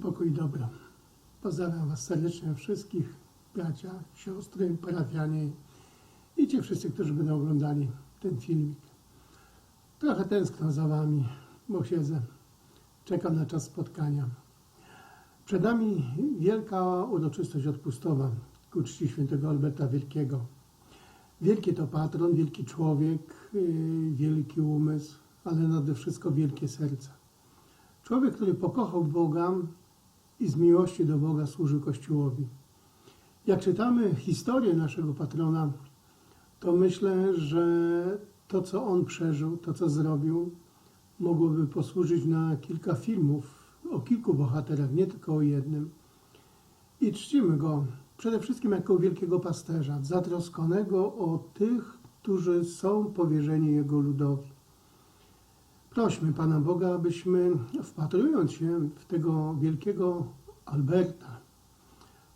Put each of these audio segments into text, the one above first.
Pokój i dobro. Pozdrawiam Was serdecznie wszystkich, bracia, siostry, parafianie i ci wszyscy, którzy będą oglądali ten filmik. Trochę tęskno za Wami, bo siedzę, czekam na czas spotkania. Przed nami wielka uroczystość odpustowa ku czci świętego Alberta Wielkiego. Wielki to patron, wielki człowiek, yy, wielki umysł, ale nade wszystko wielkie serce. Człowiek, który pokochał Boga i z miłości do Boga służył Kościołowi. Jak czytamy historię naszego patrona, to myślę, że to, co on przeżył, to, co zrobił, mogłoby posłużyć na kilka filmów o kilku bohaterach, nie tylko o jednym. I czcimy go przede wszystkim jako wielkiego pasterza, zatroskanego o tych, którzy są powierzeni jego ludowi. Prośmy Pana Boga, abyśmy wpatrując się w tego wielkiego Alberta,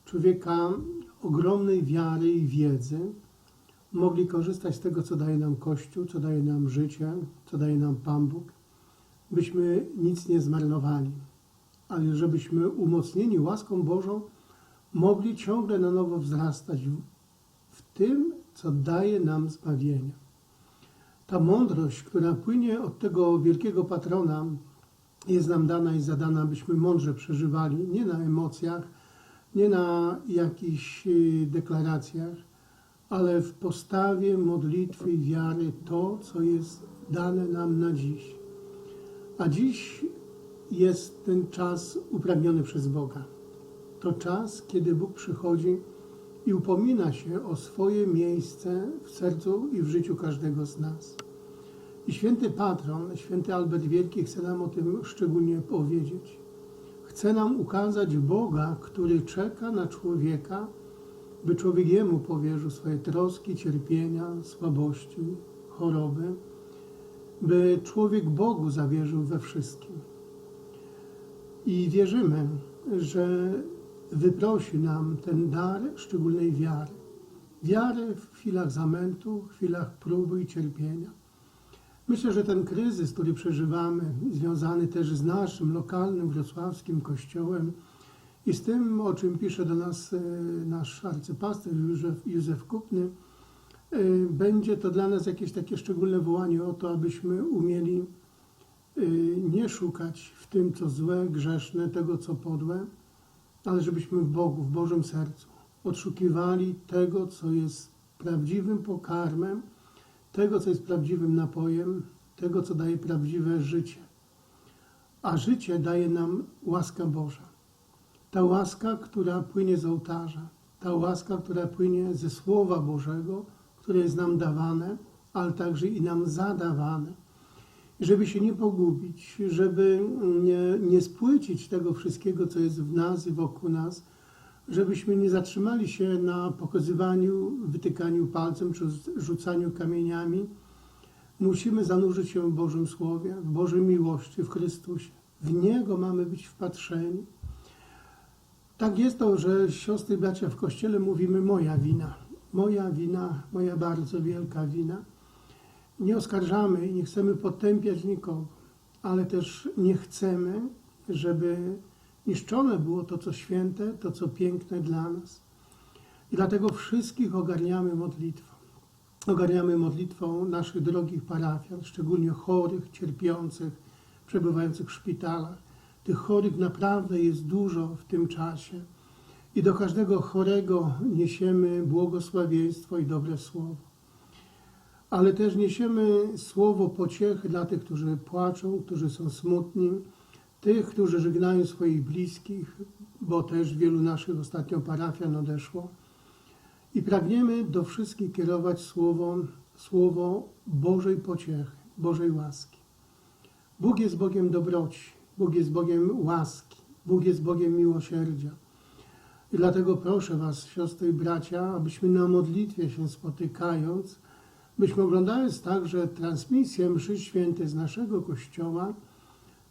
człowieka ogromnej wiary i wiedzy, mogli korzystać z tego, co daje nam Kościół, co daje nam życie, co daje nam Pan Bóg, byśmy nic nie zmarnowali, ale żebyśmy umocnieni łaską Bożą mogli ciągle na nowo wzrastać w, tym, co daje nam zbawienie. Ta mądrość, która płynie od tego wielkiego patrona, jest nam dana i zadana, byśmy mądrze przeżywali, nie na emocjach, nie na jakichś y, deklaracjach, ale w postawie modlitwy i wiary to, co jest dane nam na dziś. A dziś jest ten czas upragniony przez Boga. To czas, kiedy Bóg przychodzi i upomina się o swoje miejsce w sercu i w życiu każdego z nas. I święty patron, święty Albert Wielki chce nam o tym szczególnie powiedzieć. Chce nam ukazać Boga, który czeka na człowieka, by człowiek jemu powierzył swoje troski, cierpienia, słabości, choroby, by człowiek Bogu zawierzył we wszystkim. I wierzymy, że wyprosi nam ten dar szczególnej wiary. Wiary w chwilach zamętu, w chwilach próby i cierpienia. Myślę, że ten kryzys, który przeżywamy, związany też z naszym lokalnym wrocławskim kościołem i z tym, o czym pisze do nas e, nasz arcypasterz Józef, Józef Kupny, e, będzie to dla nas jakieś takie szczególne wołanie o to, abyśmy umieli e, nie szukać w tym, co złe, grzeszne, tego, co podłe, ale żebyśmy w Bogu, w Bożym sercu odszukiwali tego, co jest prawdziwym pokarmem, tego, co jest prawdziwym napojem, tego, co daje prawdziwe życie. A życie daje nam łaska Boża. Ta łaska, która płynie z ołtarza, ta łaska, która płynie ze Słowa Bożego, które jest nam dawane, ale także i nam zadawane. Żeby się nie pogubić, żeby nie, nie spłycić tego wszystkiego, co jest w nas i wokół nas, żebyśmy nie zatrzymali się na pokazywaniu, wytykaniu palcem czy rzucaniu kamieniami. Musimy zanurzyć się w Bożym Słowie, w Bożej miłości, w Chrystusie. W Niego mamy być wpatrzeni. Tak jest to, że siostry bracia w Kościele mówimy moja wina. Moja wina, moja bardzo wielka wina. Nie oskarżamy i nie chcemy potępiać nikogo, ale też nie chcemy, żeby niszczone było to, co święte, to, co piękne dla nas. I dlatego wszystkich ogarniamy modlitwą. Ogarniamy modlitwą naszych drogich parafian, szczególnie chorych, cierpiących, przebywających w szpitalach. Tych chorych naprawdę jest dużo w tym czasie. I do każdego chorego niesiemy błogosławieństwo i dobre słowo. Ale też niesiemy słowo pociechy dla tych, którzy płaczą, którzy są smutni, tych, którzy żegnają swoich bliskich, bo też wielu naszych ostatnio parafian odeszło. I pragniemy do wszystkich kierować słowo, słowo Bożej pociechy, Bożej łaski. Bóg jest Bogiem dobroci, Bóg jest Bogiem łaski, Bóg jest Bogiem miłosierdzia. I dlatego proszę Was, siostry i bracia, abyśmy na modlitwie się spotykając, byśmy oglądając także transmisję mszy świętej z naszego Kościoła,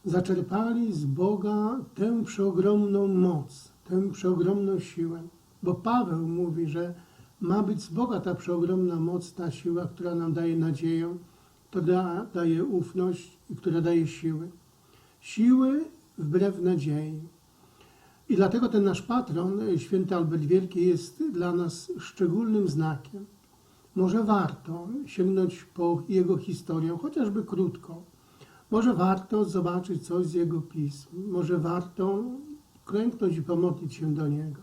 zaczerpali z Boga tę przeogromną moc, tę przeogromną siłę. Bo Paweł mówi, że ma być z Boga ta przeogromna moc, ta siła, która nam daje nadzieję, która daje ufność i która daje siły. Siły wbrew nadziei. I dlatego ten nasz patron, święty Albert Wielki, jest dla nas szczególnym znakiem. Może warto sięgnąć po jego historię, chociażby krótko. Może warto zobaczyć coś z jego pism. Może warto klęknąć i pomodlić się do niego.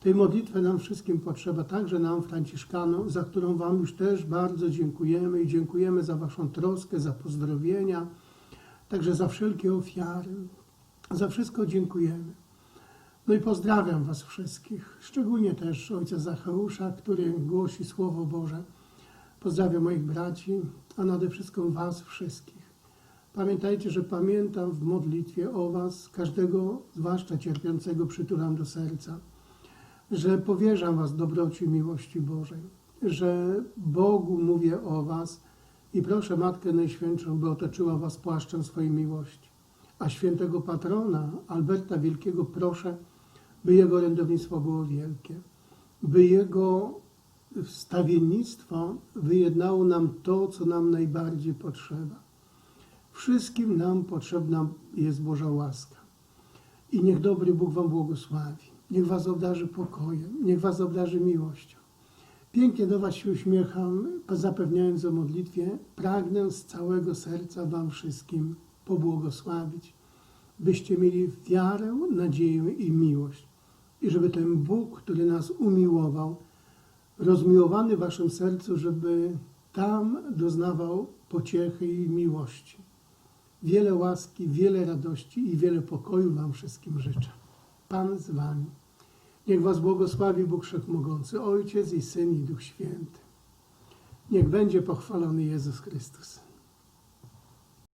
Tej modlitwy nam wszystkim potrzeba, także nam, Franciszkanom, za którą Wam już też bardzo dziękujemy i dziękujemy za Waszą troskę, za pozdrowienia, także za wszelkie ofiary. Za wszystko dziękujemy. No i pozdrawiam Was wszystkich, szczególnie też ojca Zacheusza, który głosi Słowo Boże. Pozdrawiam moich braci, a nade wszystko Was wszystkich. Pamiętajcie, że pamiętam w modlitwie o Was, każdego, zwłaszcza cierpiącego, przytulam do serca, że powierzam Was dobroci i miłości Bożej, że Bogu mówię o Was i proszę Matkę Najświętszą, by otoczyła Was płaszczem swojej miłości. A świętego patrona Alberta Wielkiego proszę, by jego orędownictwo było wielkie, by jego wstawiennictwo wyjednało nam to, co nam najbardziej potrzeba. Wszystkim nam potrzebna jest Boża łaska. I niech dobry Bóg Wam błogosławi. Niech Was obdarzy pokojem, niech Was obdarzy miłością. Pięknie do Was się uśmiecham, zapewniając o modlitwie. Pragnę z całego serca Wam wszystkim pobłogosławić, byście mieli wiarę, nadzieję i miłość. I żeby ten Bóg, który nas umiłował, rozmiłowany w Waszym sercu, żeby tam doznawał pociechy i miłości. Wiele łaski, wiele radości i wiele pokoju Wam wszystkim życzę. Pan z Wami. Niech Was błogosławi Bóg Wszechmogący, Ojciec i Syn i Duch Święty. Niech będzie pochwalony Jezus Chrystus.